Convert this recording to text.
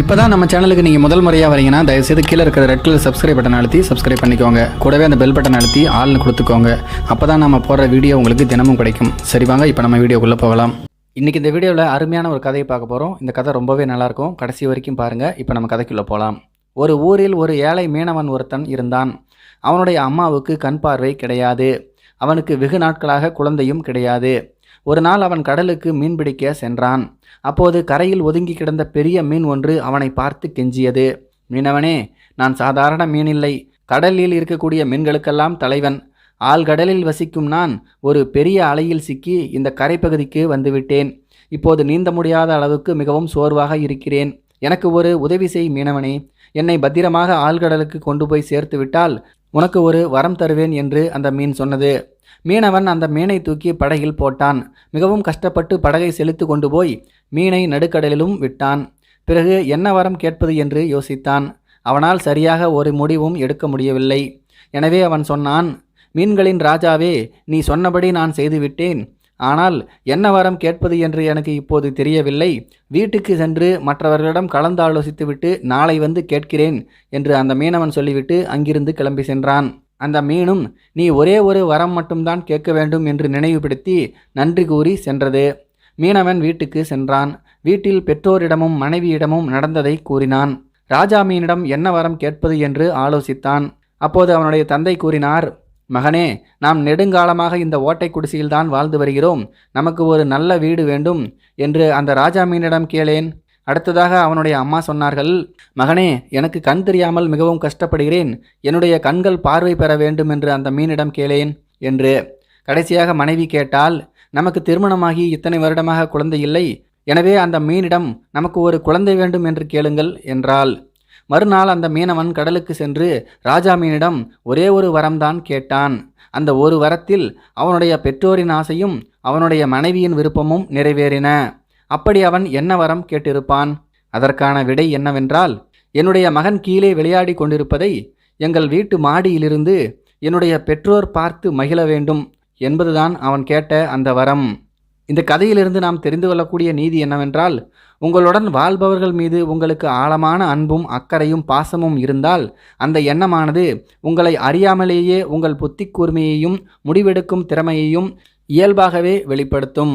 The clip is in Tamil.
இப்போ தான் நம்ம சேனலுக்கு நீங்கள் முதல் முறையாக வரீங்கன்னா தயவுசெய்து கீழே இருக்கிற ரெட் கலர் சப்ஸ்கிரைப் பட்டன் அழுத்தி சப்ஸ்கிரைப் பண்ணிக்கோங்க. கூடவே அந்த பெல் பட்டன் அழுத்தி ஆள்னு கொடுத்துக்கோங்க. அப்போ தான் நம்ம போடுற வீடியோ உங்களுக்கு தினமும் கிடைக்கும். சரி வாங்க இப்போ நம்ம வீடியோக்குள்ளே போகலாம். இன்றைக்கி இந்த வீடியோவில் அருமையான ஒரு கதையை பார்க்க போகிறோம் இந்த கதை ரொம்பவே நல்லாயிருக்கும் கடைசி வரைக்கும் பாருங்கள் இப்போ நம்ம கதைக்குள்ளே போகலாம் ஒரு ஊரில் ஒரு ஏழை மீனவன் ஒருத்தன் இருந்தான். அவனுடைய அம்மாவுக்கு கண் பார்வை கிடையாது. அவனுக்கு வெகு நாட்களாக குழந்தையும் கிடையாது. ஒரு நாள் அவன் கடலுக்கு மீன் பிடிக்க சென்றான். அப்போது கரையில் ஒதுங்கி கிடந்த பெரிய மீன் ஒன்று அவனை பார்த்து கெஞ்சியது. மீனவனே நான் சாதாரண மீனில்லை கடலில் இருக்கக்கூடிய மீன்களுக்கெல்லாம் தலைவன். ஆழ்கடலில் வசிக்கும் நான் ஒரு பெரிய அலையில் சிக்கி இந்த கரைப்பகுதிக்கு வந்துவிட்டேன். இப்போது நீந்த முடியாத அளவுக்கு மிகவும் சோர்வாக இருக்கிறேன். எனக்கு ஒரு உதவி செய் மீனவனே. என்னை பத்திரமாக ஆழ்கடலுக்கு கொண்டு போய் சேர்த்து விட்டால் உனக்கு ஒரு வரம் தருவேன் என்று அந்த மீன் சொன்னது. மீனவன் அந்த மீனை தூக்கி படகில் போட்டான். மிகவும் கஷ்டப்பட்டு படகை செலுத்து கொண்டு போய் மீனை நடுக்கடலிலும் விட்டான். பிறகு என்ன வரம் கேட்பது என்று யோசித்தான். அவனால் சரியாக ஒரு முடிவும் எடுக்க முடியவில்லை. எனவே அவன் சொன்னான் மீன்களின் ராஜாவே நீ சொன்னபடி நான் செய்துவிட்டேன் ஆனால் என்ன வரம் கேட்பது என்று எனக்கு இப்போது தெரியவில்லை. வீட்டுக்கு சென்று மற்றவர்களிடம் கலந்தாலோசித்துவிட்டு நாளை வந்து கேட்கிறேன் என்று அந்த மீனவன் சொல்லிவிட்டு அங்கிருந்து கிளம்பி சென்றான். அந்த மீனும் நீ ஒரே ஒரு வரம் மட்டும்தான் கேட்க வேண்டும் என்று நினைவுபடுத்தி நன்றி கூறி சென்றது. மீனவன் வீட்டுக்கு சென்றான். வீட்டில் பெற்றோரிடமும் மனைவியிடமும் நடந்ததை கூறினான். ராஜா மீனிடம் என்ன வரம் கேட்பது? என்று ஆலோசித்தான். அப்போது அவனுடைய தந்தை கூறினார் மகனே நாம் நெடுங்காலமாக இந்த ஓட்டை குடிசையில்தான் வாழ்ந்து வருகிறோம். நமக்கு ஒரு நல்ல வீடு வேண்டும் என்று அந்த ராஜா மீனிடம் கேளேன். அடுத்ததாக அவனுடைய அம்மா சொன்னார்கள் மகனே எனக்கு கண் தெரியாமல் மிகவும் கஷ்டப்படுகிறேன். என்னுடைய கண்கள் பார்வை பெற வேண்டும் என்று அந்த மீனிடம் கேளேன் என்று. கடைசியாக மனைவி கேட்டால் நமக்கு திருமணமாகி இத்தனை வருடமாக குழந்தை இல்லை. எனவே அந்த மீனிடம் நமக்கு ஒரு குழந்தை வேண்டும் என்று கேளுங்கள் என்றாள். மறுநாள் அந்த மீனவன் கடலுக்கு சென்று ராஜா மீனிடம் ஒரே ஒரு வரம்தான் கேட்டான். அந்த ஒரு வரத்தில் அவனுடைய பெற்றோரின் ஆசையும் அவனுடைய மனைவியின் விருப்பமும் நிறைவேறின. அப்படி அவன் என்ன வரம் கேட்டிருப்பான்? அதற்கான விடை என்னவென்றால் என்னுடைய மகன் கீழே விளையாடி கொண்டிருப்பதை எங்கள் வீட்டு மாடியிலிருந்து என்னுடைய பெற்றோர் பார்த்து மகிழ வேண்டும் என்பதுதான் அவன் கேட்ட அந்த வரம். இந்த கதையிலிருந்து நாம் தெரிந்து கொள்ளக்கூடிய நீதி என்னவென்றால் உங்களுடன் வாழ்பவர்கள் மீது உங்களுக்கு ஆழமான அன்பும் அக்கறையும் பாசமும் இருந்தால் அந்த எண்ணமானது உங்களை அறியாமலேயே உங்கள் புத்தி கூர்மையையும் முடிவெடுக்கும் திறமையையும் இயல்பாகவே வெளிப்படுத்தும்.